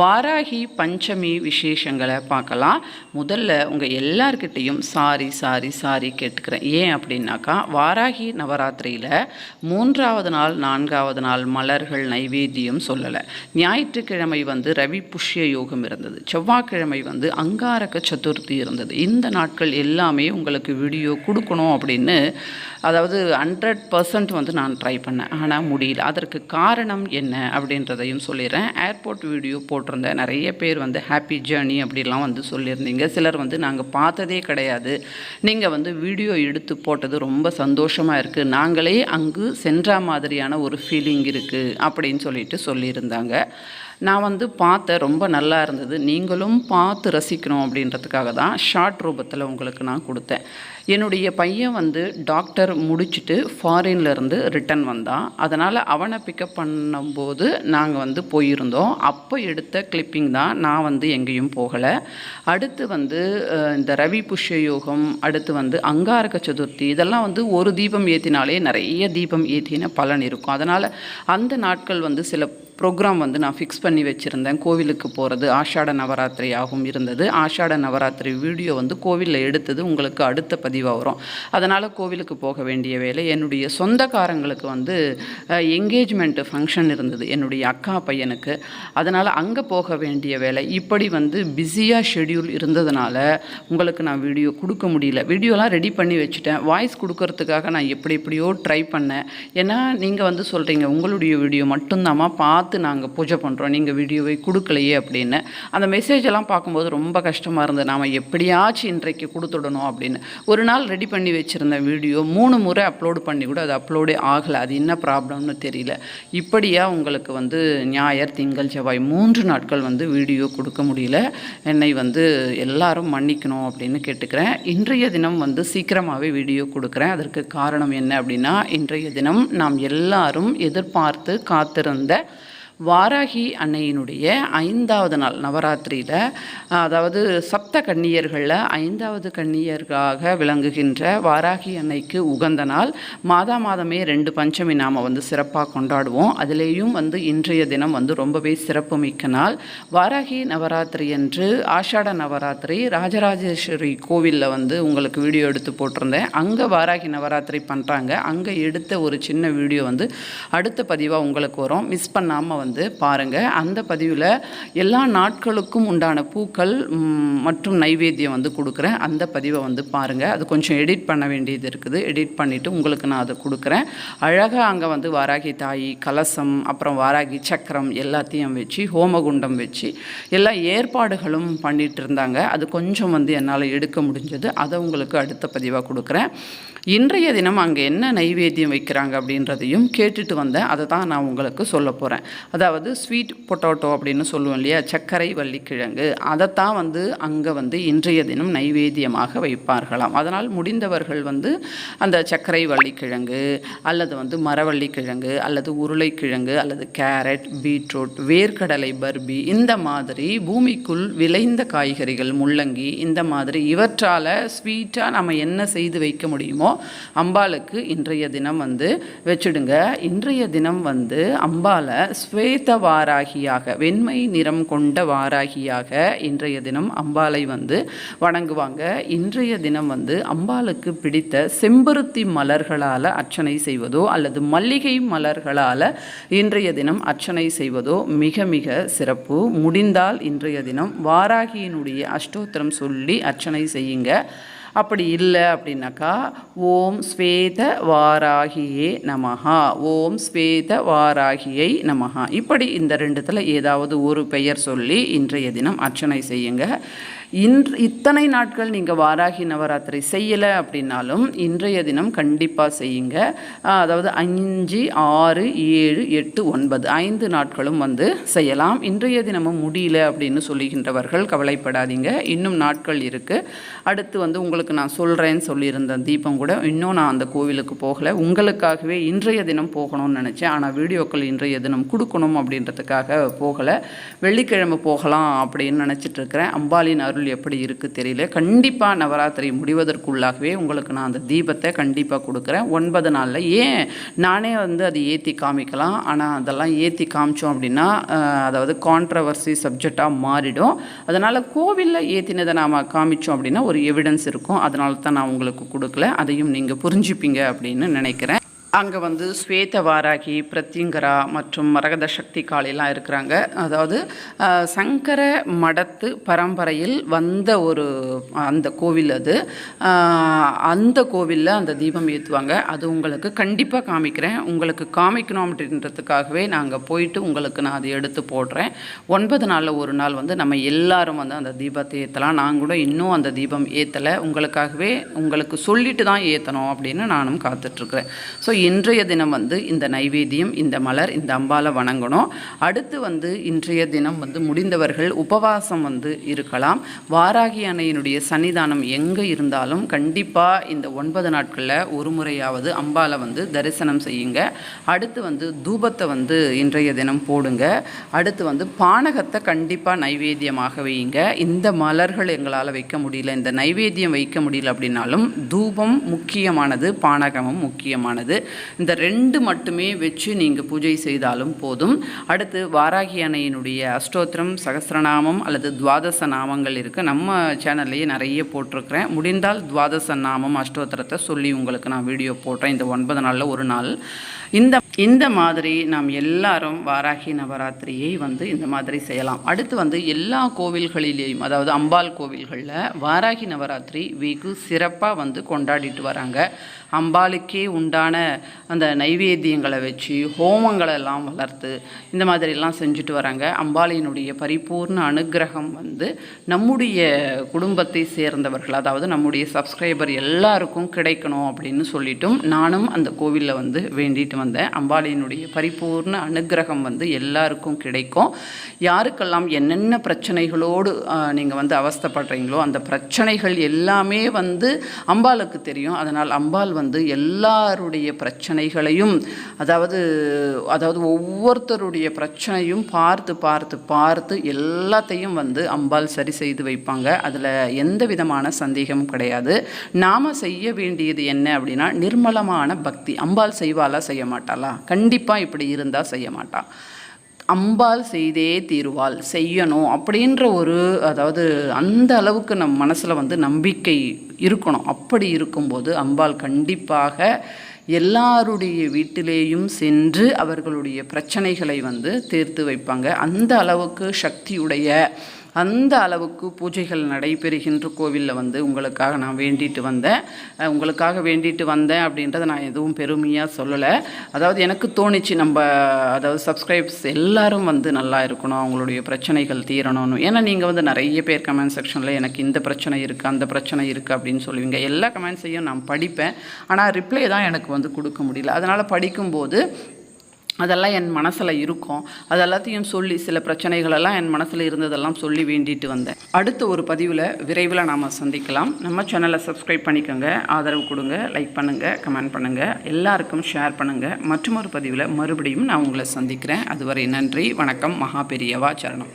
வாராகி பஞ்சமி விசேஷங்களை பார்க்கலாம். முதல்ல உங்கள் எல்லார்கிட்டேயும் சாரி சாரி சாரி கேட்டுக்கிறேன். ஏன் அப்படின்னாக்கா வாராகி நவராத்திரியில் மூன்றாவது நாள் நான்காவது நாள் மலர்கள் நைவேத்தியம் சொல்லலை. ஞாயிற்றுக்கிழமை வந்து ரவி புஷ்ய யோகம் இருந்தது. செவ்வாய்க்கிழமை வந்து அங்காரக சதுர்த்தி இருந்தது. இந்த நாட்கள் எல்லாமே உங்களுக்கு வீடியோ கொடுக்கணும் அப்படின்னு அதாவது ஹண்ட்ரட் பர்சன்ட் வந்து நான் ட்ரை பண்ணேன். ஆனால் முடியல. அதற்கு காரணம் என்ன அப்படின்றதையும் சொல்லிடுறேன். ஏர்போர்ட் வீடியோ போட்டு போட்டிருந்தேன் நிறைய பேர் வந்து ஹாப்பி ஜேர்னி அப்படிலாம் வந்து சொல்லியிருந்தீங்க. சிலர் வந்து நாங்கள் பார்த்ததே கிடையாது. நீங்கள் வந்து வீடியோ எடுத்து போட்டது ரொம்ப சந்தோஷமாக இருக்குது நாங்களே அங்கு சென்ற மாதிரியான ஒரு ஃபீலிங் இருக்குது அப்படின்னு சொல்லிட்டு சொல்லியிருந்தாங்க. நான் வந்து பார்த்தேன் ரொம்ப நல்லா இருந்தது. நீங்களும் பார்த்து ரசிக்கணும் அப்படின்றதுக்காக தான் ஷார்ட் ரூபத்தில் உங்களுக்கு நான் கொடுத்தேன். என்னுடைய பையன் வந்து டாக்டர் முடிச்சுட்டு ஃபாரின்லேருந்து ரிட்டன் வந்தான் அதனால் அவனை பிக்கப் பண்ணும்போது நாங்கள் வந்து போயிருந்தோம். அப்போ எடுத்த கிளிப்பிங் தான் நான் வந்து எங்கேயும் போகலை. அடுத்து வந்து இந்த ரவி புஷ்ய யோகம் அடுத்து வந்து அங்காரக சதுர்த்தி இதெல்லாம் வந்து ஒரு தீபம் ஏற்றினாலே நிறைய தீபம் ஏற்றின பலன் இருக்கும். அதனால் அந்த நாட்கள் வந்து சில ப்ரோக்ராம் வந்து நான் ஃபிக்ஸ் பண்ணி வச்சுருந்தேன். கோவிலுக்கு போகிறது ஆஷாட நவராத்திரி ஆகும் இருந்தது. ஆஷாட நவராத்திரி வீடியோ வந்து கோவிலில் எடுத்தது உங்களுக்கு அடுத்த பதிவாக வரும். அதனால் கோவிலுக்கு போக வேண்டிய வேலை. என்னுடைய சொந்தக்காரங்களுக்கு வந்து என்கேஜ்மெண்ட்டு ஃபங்க்ஷன் இருந்தது என்னுடைய அக்கா பையனுக்கு. அதனால் அங்கே போக வேண்டிய வேலை. இப்படி வந்து பிஸியாக ஷெட்யூல் இருந்ததுனால உங்களுக்கு நான் வீடியோ கொடுக்க முடியல. வீடியோலாம் ரெடி பண்ணி வச்சுட்டேன். வாய்ஸ் கொடுக்கறதுக்காக நான் எப்படி எப்படியோ ட்ரை பண்ணேன். ஏன்னா நீங்கள் வந்து சொல்கிறீங்க உங்களுடைய வீடியோ மட்டும்தாம்மா பார்த்து நாங்கள் பூஜை பண்ணுறோம் நீங்கள் வீடியோவை கொடுக்கலையே அப்படின்னு. அந்த மெசேஜ் எல்லாம் பார்க்கும்போது ரொம்ப கஷ்டமாக இருந்தது. நாம் எப்படியாச்சும் இன்றைக்கு கொடுத்துடணும் அப்படின்னு. ஒரு நாள் ரெடி பண்ணி வச்சுருந்த வீடியோ மூணு முறை அப்லோடு பண்ணி கூட அது அப்லோடே ஆகலை. அது என்ன ப்ராப்ளம்னு தெரியல. இப்படியா உங்களுக்கு வந்து ஞாயிறு திங்கள் செவ்வாய் மூன்று நாட்கள் வந்து வீடியோ கொடுக்க முடியல. என்னை வந்து எல்லாரும் மன்னிக்கணும் அப்படின்னு கேட்டுக்கிறேன். இன்றைய தினம் வந்து சீக்கிரமாகவே வீடியோ கொடுக்குறேன். அதற்கு காரணம் என்ன அப்படின்னா இன்றைய தினம் நாம் எல்லாரும் எதிர்பார்த்து காத்திருந்த வாராகி அன்னையினுடைய ஐந்தாவது நாள் நவராத்திரியில் அதாவது சப்த கன்னியர்களில் ஐந்தாவது கன்னியர்களாக விளங்குகின்ற வாராகி அன்னைக்கு உகந்த நாள். மாதா மாதமே ரெண்டு பஞ்சமி நாம் வந்து சிறப்பாக கொண்டாடுவோம். அதிலேயும் வந்து இன்றைய தினம் வந்து ரொம்பவே சிறப்புமிக்க நாள். வாராகி நவராத்திரி என்று ஆஷாட நவராத்திரி ராஜராஜேஸ்வரி கோவிலில் வந்து உங்களுக்கு வீடியோ எடுத்து போட்டிருந்தேன். அங்கே வாராகி நவராத்திரி பண்ணுறாங்க அங்கே எடுத்த ஒரு சின்ன வீடியோ வந்து அடுத்த பதிவாக உங்களுக்கு வரும். மிஸ் பண்ணாமல் வந்து பாருங்கள் அந்த பதிவில் எல்லா நாட்களுக்கும் உண்டான பூக்கள் மற்றும் நைவேத்தியம் வந்து கொடுக்குறேன். அந்த பதிவை வந்து பாருங்கள் அது கொஞ்சம் எடிட் பண்ண வேண்டியது இருக்குது. எடிட் பண்ணிவிட்டு உங்களுக்கு நான் அதை கொடுக்குறேன். அழகாக அங்கே வந்து வாராகி தாய் கலசம் அப்புறம் வாராகி சக்கரம் எல்லாத்தையும் வச்சு ஹோமகுண்டம் வச்சு எல்லா ஏற்பாடுகளும் பண்ணிகிட்டு இருந்தாங்க. அது கொஞ்சம் வந்து என்னால் எடுக்க முடிஞ்சது. அதை உங்களுக்கு அடுத்த பதிவாக கொடுக்குறேன். இன்றைய தினம் அங்கே என்ன நைவேத்தியம் வைக்கிறாங்க அப்படின்றதையும் கேட்டுட்டு வந்தேன். அதை தான் நான் உங்களுக்கு சொல்ல போகிறேன் அதாவது ஸ்வீட் பொட்டோட்டோ அப்படின்னு சொல்லுவோம் இல்லையா? சர்க்கரை வள்ளிக்கிழங்கு. அதைத்தான் வந்து அங்கே வந்து இன்றைய தினம் நைவேத்தியமாக வைப்பார்களாம். அதனால் முடிந்தவர்கள் வந்து அந்த சர்க்கரை வள்ளிக்கிழங்கு அல்லது வந்து மரவள்ளிக்கிழங்கு அல்லது உருளைக்கிழங்கு அல்லது கேரட் பீட்ரூட் வேர்க்கடலை பர்பி இந்த மாதிரி பூமிக்குள் விளைந்த காய்கறிகள் முள்ளங்கி இந்த மாதிரி இவற்றால் ஸ்வீட்டாக நம்ம என்ன செய்து வைக்க முடியுமோ அம்பாளுக்கு இன்றைய தினம் வந்து வச்சுடுங்க. இன்றைய தினம் வந்து அம்பாலை ஸ்வேத வாராகியாக வெண்மை நிறம் கொண்ட வாராகியாக இன்றைய தினம் அம்பாளை வந்து வணங்குவாங்க. இன்றைய தினம் வந்து அம்பாளுக்கு பிடித்த செம்பருத்தி மலர்களால் அர்ச்சனை செய்வதோ அல்லது மல்லிகை மலர்களால் இன்றைய தினம் அர்ச்சனை செய்வதோ மிக மிக சிறப்பு. முடிந்தால் இன்றைய தினம் வாராகியினுடைய அஷ்டோத்திரம் சொல்லி அர்ச்சனை செய்யுங்க. அப்படி இல்லை அப்படின்னாக்கா ஓம் ஸ்வேத வாராகியே நமஹா. ஓம் ஸ்வேத வாராகியை நமஹா. இப்படி இந்த ரெண்டுத்தில் ஏதாவது ஒரு பெயர் சொல்லி இன்றைய தினம் அர்ச்சனை செய்யுங்க. இன்று இத்தனை நாட்கள் நீங்கள் வாராகி நவராத்திரி செய்யலை அப்படின்னாலும் இன்றைய தினம் கண்டிப்பாக செய்யுங்க. அதாவது அஞ்சு ஆறு ஏழு எட்டு ஒன்பது ஐந்து நாட்களும் வந்து செய்யலாம். இன்றைய தினமும் முடியல அப்படின்னு சொல்லுகின்றவர்கள் கவலைப்படாதீங்க. இன்னும் நாட்கள் இருக்குது அடுத்து வந்து உங்களுக்கு நான் சொல்கிறேன்னு சொல்லியிருந்தேன் தீபம் கூட இன்னும் நான் அந்த கோவிலுக்கு போகலை. உங்களுக்காகவே இன்றைய தினம் போகணும்னு நினச்சேன். ஆனால் வீடியோக்கள் இன்றைய தினம் கொடுக்கணும் அப்படின்றதுக்காக போகலை. வெள்ளிக்கிழமை போகலாம் அப்படின்னு நினச்சிட்டு இருக்கிறேன். அருள் அருள் எப்படி இருக்குது தெரியல. கண்டிப்பாக நவராத்திரி முடிவதற்குள்ளாகவே உங்களுக்கு நான் அந்த தீபத்தை கண்டிப்பாக கொடுக்குறேன். ஒன்பது நாளில். ஏன்? நானே வந்து அது ஏற்றி காமிக்கலாம். ஆனால் அதெல்லாம் ஏற்றி காமிச்சோம் அப்படின்னா அதாவது கான்ட்ரவர்சி சப்ஜெக்டாக மாறிடும். அதனால் கோவிலில் ஏற்றினதை நாம் காமிச்சோம் அப்படின்னா ஒரு எவிடன்ஸ் இருக்கும். அதனால தான் நான் உங்களுக்கு கொடுக்கல. அதையும் நீங்கள் புரிஞ்சுப்பீங்க அப்படின்னு நினைக்கிறேன். அங்கே வந்து ஸ்வேத வாராகி பிரத்யங்கரா மற்றும் மரகத சக்தி காளிலாம் இருக்கிறாங்க. அதாவது சங்கர மடத்து பரம்பரையில் வந்த ஒரு அந்த கோவில் அது. அந்த கோவிலில் அந்த தீபம் ஏற்றுவாங்க அது உங்களுக்கு கண்டிப்பாக காமிக்கிறேன். உங்களுக்கு காமிக்கணும் அப்படின்றதுக்காகவே நாங்கள் போயிட்டு உங்களுக்கு நான் அதை எடுத்து போடுறேன். ஒன்பது நாளில் ஒரு நாள் வந்து நம்ம எல்லாரும் வந்து அந்த தீபத்தை ஏற்றலாம் நான் கூட இன்னும் அந்த தீபம் ஏற்றலை உங்களுக்காகவே உங்களுக்கு சொல்லிட்டு தான் ஏற்றணும் அப்படின்னு நானும் காத்துட்ருக்குறேன். ஸோ இன்றைய தினம் வந்து இந்த நைவேத்தியம் இந்த மலர் இந்த அம்பாலை வணங்கணும். அடுத்து வந்து இன்றைய தினம் வந்து முடிந்தவர்கள் உபவாசம் வந்து இருக்கலாம். வாராகி அணையினுடைய சன்னிதானம் எங்கே இருந்தாலும் கண்டிப்பாக இந்த ஒன்பது நாட்களில் ஒரு முறையாவது அம்பாலை வந்து தரிசனம் செய்யுங்க. அடுத்து வந்து தூபத்தை வந்து இன்றைய தினம் போடுங்க. அடுத்து வந்து பானகத்தை கண்டிப்பாக நைவேத்தியமாக வையுங்க. இந்த மலர்கள் எங்களால் வைக்க முடியல இந்த நைவேத்தியம் வைக்க முடியல அப்படின்னாலும் தூபம் முக்கியமானது பானகமும் முக்கியமானது. இந்த ரெண்டு மட்டுமே வச்சு நீங்கள் பூஜை செய்தாலும் போதும். அடுத்து வாராகி அணையினுடைய அஷ்டோத்திரம் சகசிரநாமம் அல்லது துவாதச நாமங்கள் இருக்குது நம்ம சேனல்லையே நிறைய போட்டிருக்கிறேன். முடிந்தால் துவாதச நாமம் அஷ்டோத்திரத்தை சொல்லி உங்களுக்கு நான் வீடியோ போடுறேன். இந்த ஒன்பது நாளில் ஒரு நாள். இந்த இந்த மாதிரி நாம் எல்லாரும் வாராகி நவராத்திரியை வந்து இந்த மாதிரி செய்யலாம். அடுத்து வந்து எல்லா கோவில்களிலேயும் அதாவது அம்பாள் கோவில்களில் வாராகி நவராத்திரி வெகு சிறப்பாக வந்து கொண்டாடிட்டு வராங்க. அம்பாளுக்கே உண்டான அந்த நைவேத்தியங்களை வச்சு ஹோமங்களை எல்லாம் வளர்த்து இந்த மாதிரிலாம் செஞ்சுட்டு வராங்க. அம்பாளியினுடைய பரிபூர்ண அனுகிரகம் வந்து நம்முடைய குடும்பத்தை சேர்ந்தவர்கள் அதாவது நம்முடைய சப்ஸ்கிரைபர் எல்லாருக்கும் கிடைக்கணும் அப்படின்னு சொல்லிட்டும் நானும் அந்த கோவிலில் வந்து வேண்டிட்டு வந்தேன். அம்பாளியினுடைய பரிபூர்ண அனுகிரகம் வந்து எல்லாருக்கும் கிடைக்கும். யாருக்கெல்லாம் என்னென்ன பிரச்சனைகளோடு நீங்கள் வந்து அவஸ்தப்படுறீங்களோ அந்த பிரச்சனைகள் எல்லாமே வந்து அம்பாளுக்கு தெரியும். அதனால் அம்பாள் வந்து வந்து எல்லாருடைய பிரச்சனைகளையும் அதாவது அதாவது ஒவ்வொருத்தருடைய பிரச்சனையும் பார்த்து பார்த்து பார்த்து எல்லாத்தையும் வந்து அம்பாள் சரி செய்து வைப்பாங்க. அதில் எந்த விதமான சந்தேகமும் கிடையாது. நாம் செய்ய வேண்டியது என்ன அப்படின்னா நிர்மலமான பக்தி. அம்பாள் செய்வாளா செய்ய மாட்டாளா? கண்டிப்பாக இப்படி இருந்தால் செய்ய மாட்டாள் அம்பாள் செய்தே தீருவாள் செய்யணும் அப்படின்ற ஒரு அதாவது அந்த அளவுக்கு நம் மனசில் வந்து நம்பிக்கை இருக்கணும். அப்படி இருக்கும்போது அம்பாள் கண்டிப்பாக எல்லாருடைய வீட்டிலேயும் சென்று அவர்களுடைய பிரச்சனைகளை வந்து தீர்த்து வைப்பாங்க. அந்த அளவுக்கு சக்தியுடைய அந்த அளவுக்கு பூஜைகள் நடைபெறுகின்ற கோவிலில் வந்து உங்களுக்காக நான் வேண்டிட்டு வந்தேன். உங்களுக்காக வேண்டிட்டு வந்தேன் அப்படின்றத நான் எதுவும் பெருமையாக சொல்லலை. அதாவது எனக்கு தோணுச்சு நம்ம அதாவது சப்ஸ்கிரைப்ஸ் எல்லாரும் வந்து நல்லா இருக்கணும் அவங்களுடைய பிரச்சனைகள் தீரணும்னு. ஏன்னா நீங்கள் வந்து நிறைய பேர் கமெண்ட் செக்ஷனில் எனக்கு இந்த பிரச்சனை இருக்குது அந்த பிரச்சனை இருக்குது அப்படின்னு சொல்லுவீங்க. எல்லா கமெண்ட்ஸையும் நான் படிப்பேன். ஆனால் ரிப்ளை தான் எனக்கு வந்து கொடுக்க முடியல. அதனால் படிக்கும்போது அதெல்லாம் என் மனசில் இருக்கும். அது எல்லாத்தையும் சொல்லி சில பிரச்சனைகளெல்லாம் என் மனசில் இருந்ததெல்லாம் சொல்லி வேண்டிட்டு வந்தேன். அடுத்த ஒரு பதிவில் விரைவில் நாம் சந்திக்கலாம். நம்ம சேனலை சப்ஸ்கிரைப் பண்ணிக்கோங்க. ஆதரவு கொடுங்க லைக் பண்ணுங்கள் கமெண்ட் பண்ணுங்கள் எல்லாருக்கும் ஷேர் பண்ணுங்கள் மற்றும் ஒரு பதிவில் மறுபடியும் நான் உங்களை சந்திக்கிறேன். அதுவரை நன்றி வணக்கம் மகா பெரியவா சரணம்.